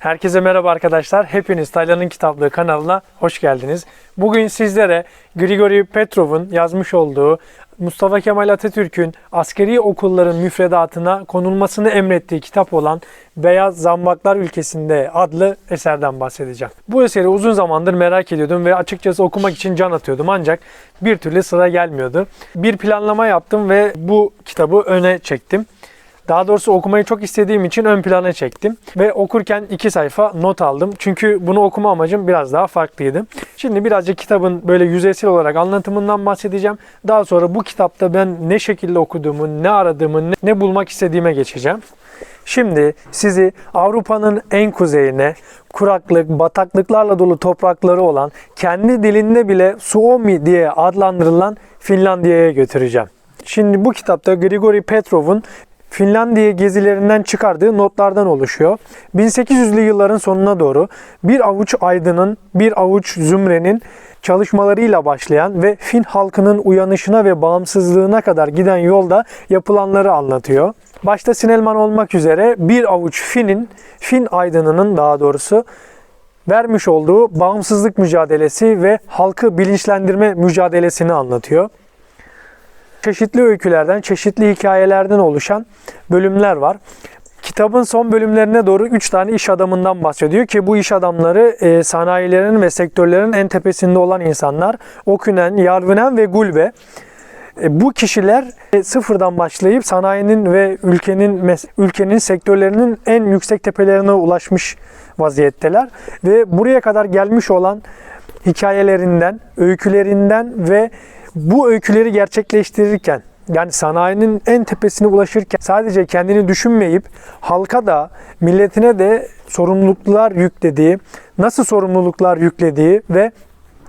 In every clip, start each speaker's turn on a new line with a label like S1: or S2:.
S1: Herkese merhaba arkadaşlar. Hepiniz Taylan'ın Kitaplığı kanalına hoş geldiniz. Bugün sizlere Grigori Petrov'un yazmış olduğu Mustafa Kemal Atatürk'ün askeri okulların müfredatına konulmasını emrettiği kitap olan Beyaz Zambaklar Ülkesinde adlı eserden bahsedeceğim. Bu eseri uzun zamandır merak ediyordum ve açıkçası okumak için can atıyordum ancak bir türlü sıra gelmiyordu. Bir planlama yaptım ve bu kitabı öne çektim. Daha doğrusu okumayı çok istediğim için ön plana çektim. Ve okurken iki sayfa not aldım. Çünkü bunu okuma amacım biraz daha farklıydı. Şimdi birazcık kitabın böyle yüzeysel olarak anlatımından bahsedeceğim. Daha sonra bu kitapta ben ne şekilde okuduğumu, ne aradığımı, ne- bulmak istediğime geçeceğim. Şimdi sizi Avrupa'nın en kuzeyine, kuraklık, bataklıklarla dolu toprakları olan, kendi dilinde bile Suomi diye adlandırılan Finlandiya'ya götüreceğim. Şimdi bu kitapta Grigori Petrov'un Finlandiya gezilerinden çıkardığı notlardan oluşuyor. 1800'lü yılların sonuna doğru bir avuç aydının, bir avuç zümrenin çalışmalarıyla başlayan ve Fin halkının uyanışına ve bağımsızlığına kadar giden yolda yapılanları anlatıyor. Başta Sinelman olmak üzere bir avuç Fin'in, Fin aydınının daha doğrusu vermiş olduğu bağımsızlık mücadelesi ve halkı bilinçlendirme mücadelesini anlatıyor çeşitli öykülerden, çeşitli hikayelerden oluşan bölümler var. Kitabın son bölümlerine doğru 3 tane iş adamından bahsediyor ki bu iş adamları e, sanayilerin ve sektörlerin en tepesinde olan insanlar. Okünen, Yarvinen ve Gulbe. E, bu kişiler e, sıfırdan başlayıp sanayinin ve ülkenin ülkenin sektörlerinin en yüksek tepelerine ulaşmış vaziyetteler ve buraya kadar gelmiş olan hikayelerinden, öykülerinden ve bu öyküleri gerçekleştirirken yani sanayinin en tepesine ulaşırken sadece kendini düşünmeyip halka da milletine de sorumluluklar yüklediği, nasıl sorumluluklar yüklediği ve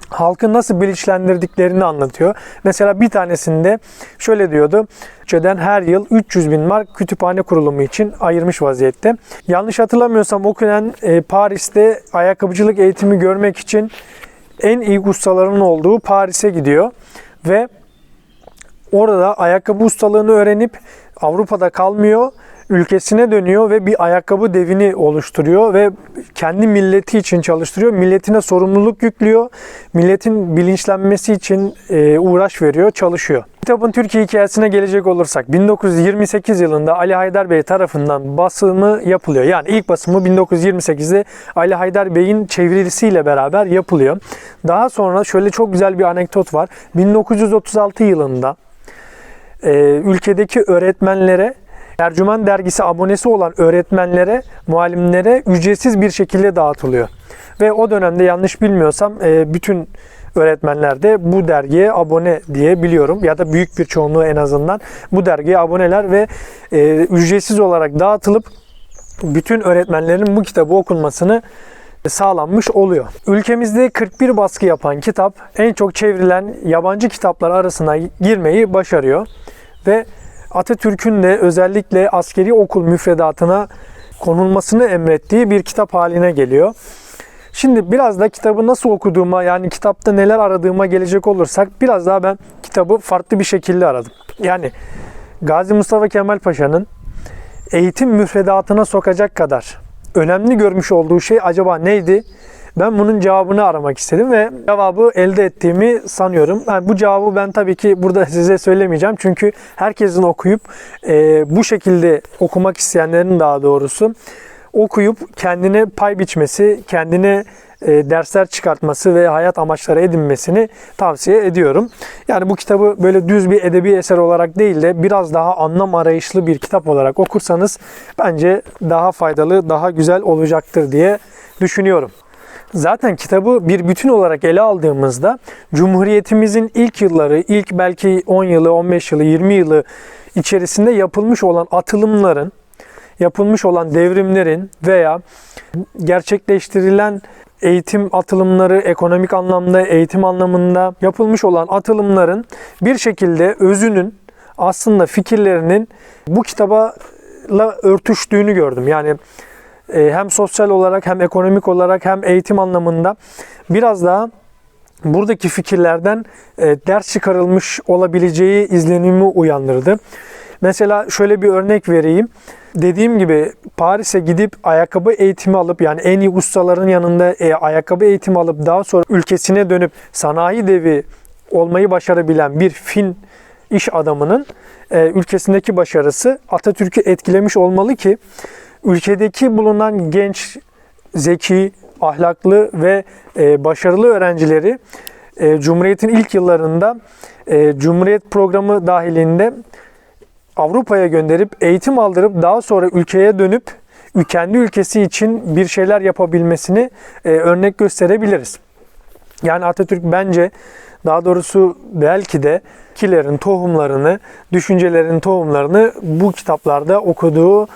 S1: halkı nasıl bilinçlendirdiklerini anlatıyor. Mesela bir tanesinde şöyle diyordu. Türkçeden her yıl 300 bin mark kütüphane kurulumu için ayırmış vaziyette. Yanlış hatırlamıyorsam okuyan e, Paris'te ayakkabıcılık eğitimi görmek için en iyi ustaların olduğu Paris'e gidiyor ve orada ayakkabı ustalığını öğrenip Avrupa'da kalmıyor, ülkesine dönüyor ve bir ayakkabı devini oluşturuyor ve kendi milleti için çalıştırıyor. Milletine sorumluluk yüklüyor. Milletin bilinçlenmesi için e, uğraş veriyor, çalışıyor. Kitabın Türkiye hikayesine gelecek olursak 1928 yılında Ali Haydar Bey tarafından basımı yapılıyor. Yani ilk basımı 1928'de Ali Haydar Bey'in çevirisiyle beraber yapılıyor. Daha sonra şöyle çok güzel bir anekdot var. 1936 yılında e, ülkedeki öğretmenlere Tercüman dergisi abonesi olan öğretmenlere, muallimlere ücretsiz bir şekilde dağıtılıyor. Ve o dönemde yanlış bilmiyorsam e, bütün öğretmenler de bu dergiye abone diye biliyorum ya da büyük bir çoğunluğu en azından bu dergiye aboneler ve e, ücretsiz olarak dağıtılıp bütün öğretmenlerin bu kitabı okunmasını sağlanmış oluyor. Ülkemizde 41 baskı yapan kitap en çok çevrilen yabancı kitaplar arasına girmeyi başarıyor ve Atatürk'ün de özellikle askeri okul müfredatına konulmasını emrettiği bir kitap haline geliyor. Şimdi biraz da kitabı nasıl okuduğuma yani kitapta neler aradığıma gelecek olursak biraz daha ben kitabı farklı bir şekilde aradım. Yani Gazi Mustafa Kemal Paşa'nın eğitim müfredatına sokacak kadar önemli görmüş olduğu şey acaba neydi? Ben bunun cevabını aramak istedim ve cevabı elde ettiğimi sanıyorum. Yani bu cevabı ben tabii ki burada size söylemeyeceğim. Çünkü herkesin okuyup e, bu şekilde okumak isteyenlerin daha doğrusu okuyup kendine pay biçmesi, kendine e, dersler çıkartması ve hayat amaçları edinmesini tavsiye ediyorum. Yani bu kitabı böyle düz bir edebi eser olarak değil de biraz daha anlam arayışlı bir kitap olarak okursanız bence daha faydalı, daha güzel olacaktır diye düşünüyorum. Zaten kitabı bir bütün olarak ele aldığımızda Cumhuriyetimizin ilk yılları, ilk belki 10 yılı, 15 yılı, 20 yılı içerisinde yapılmış olan atılımların, yapılmış olan devrimlerin veya gerçekleştirilen eğitim atılımları, ekonomik anlamda, eğitim anlamında yapılmış olan atılımların bir şekilde özünün aslında fikirlerinin bu kitaba örtüştüğünü gördüm. Yani hem sosyal olarak hem ekonomik olarak hem eğitim anlamında biraz daha buradaki fikirlerden e, ders çıkarılmış olabileceği izlenimi uyandırdı. Mesela şöyle bir örnek vereyim. Dediğim gibi Paris'e gidip ayakkabı eğitimi alıp yani en iyi ustaların yanında e, ayakkabı eğitimi alıp daha sonra ülkesine dönüp sanayi devi olmayı başarabilen bir Fin iş adamının e, ülkesindeki başarısı Atatürk'ü etkilemiş olmalı ki ülkedeki bulunan genç, zeki, ahlaklı ve e, başarılı öğrencileri e, Cumhuriyet'in ilk yıllarında e, Cumhuriyet programı dahilinde Avrupa'ya gönderip eğitim aldırıp daha sonra ülkeye dönüp kendi ülkesi için bir şeyler yapabilmesini e, örnek gösterebiliriz. Yani Atatürk bence daha doğrusu belki de kilerin tohumlarını, düşüncelerin tohumlarını bu kitaplarda okuduğu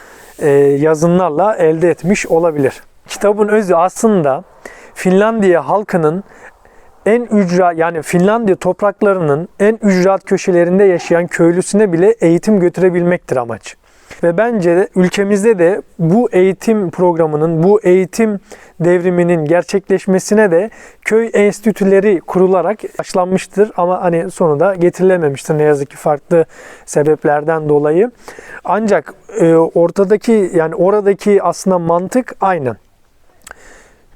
S1: yazınlarla elde etmiş olabilir. Kitabın özü aslında Finlandiya halkının en ücra yani Finlandiya topraklarının en ücrat köşelerinde yaşayan köylüsüne bile eğitim götürebilmektir amaç. Ve bence de ülkemizde de bu eğitim programının, bu eğitim devriminin gerçekleşmesine de köy enstitüleri kurularak başlanmıştır. Ama hani sonunda getirilememiştir ne yazık ki farklı sebeplerden dolayı. Ancak e, ortadaki yani oradaki aslında mantık aynı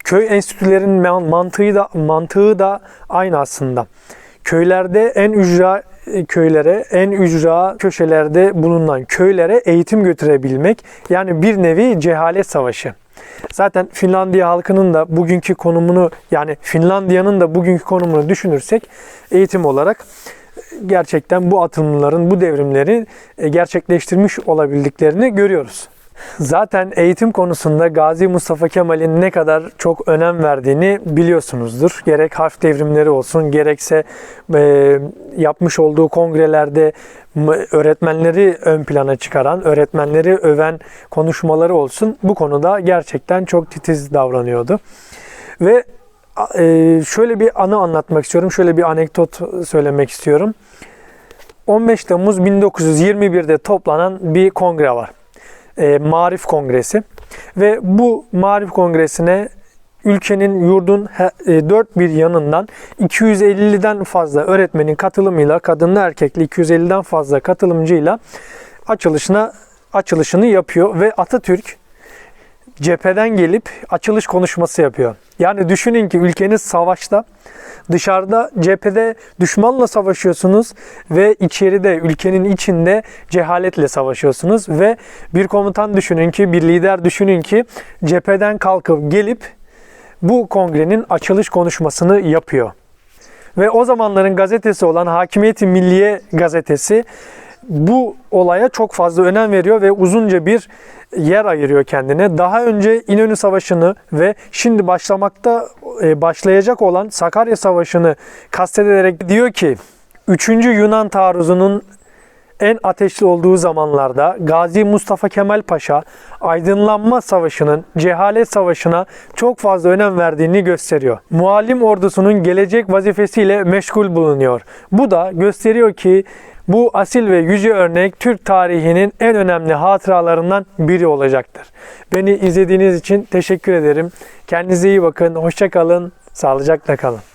S1: köy enstitülerinin mantığı da mantığı da aynı aslında. Köylerde en ücra köylere, en ücra köşelerde bulunan köylere eğitim götürebilmek yani bir nevi cehalet savaşı. Zaten Finlandiya halkının da bugünkü konumunu yani Finlandiya'nın da bugünkü konumunu düşünürsek eğitim olarak gerçekten bu atılımların, bu devrimleri gerçekleştirmiş olabildiklerini görüyoruz. Zaten eğitim konusunda Gazi Mustafa Kemal'in ne kadar çok önem verdiğini biliyorsunuzdur. Gerek harf devrimleri olsun, gerekse e, yapmış olduğu kongrelerde öğretmenleri ön plana çıkaran, öğretmenleri öven konuşmaları olsun. Bu konuda gerçekten çok titiz davranıyordu. Ve e, şöyle bir anı anlatmak istiyorum, şöyle bir anekdot söylemek istiyorum. 15 Temmuz 1921'de toplanan bir kongre var e, Marif Kongresi. Ve bu Marif Kongresi'ne ülkenin yurdun e, dört bir yanından 250'den fazla öğretmenin katılımıyla kadınlı erkekli 250'den fazla katılımcıyla açılışına açılışını yapıyor ve Atatürk cepheden gelip açılış konuşması yapıyor. Yani düşünün ki ülkeniz savaşta, dışarıda cephede düşmanla savaşıyorsunuz ve içeride ülkenin içinde cehaletle savaşıyorsunuz ve bir komutan düşünün ki, bir lider düşünün ki cepheden kalkıp gelip bu kongrenin açılış konuşmasını yapıyor. Ve o zamanların gazetesi olan Hakimiyeti Milliye gazetesi bu olaya çok fazla önem veriyor ve uzunca bir yer ayırıyor kendine. Daha önce İnönü Savaşı'nı ve şimdi başlamakta e, başlayacak olan Sakarya Savaşı'nı kastederek diyor ki 3. Yunan taarruzunun en ateşli olduğu zamanlarda Gazi Mustafa Kemal Paşa aydınlanma savaşının cehalet savaşına çok fazla önem verdiğini gösteriyor. Muallim ordusunun gelecek vazifesiyle meşgul bulunuyor. Bu da gösteriyor ki bu asil ve yüce örnek Türk tarihinin en önemli hatıralarından biri olacaktır. Beni izlediğiniz için teşekkür ederim. Kendinize iyi bakın, hoşça kalın, sağlıcakla kalın.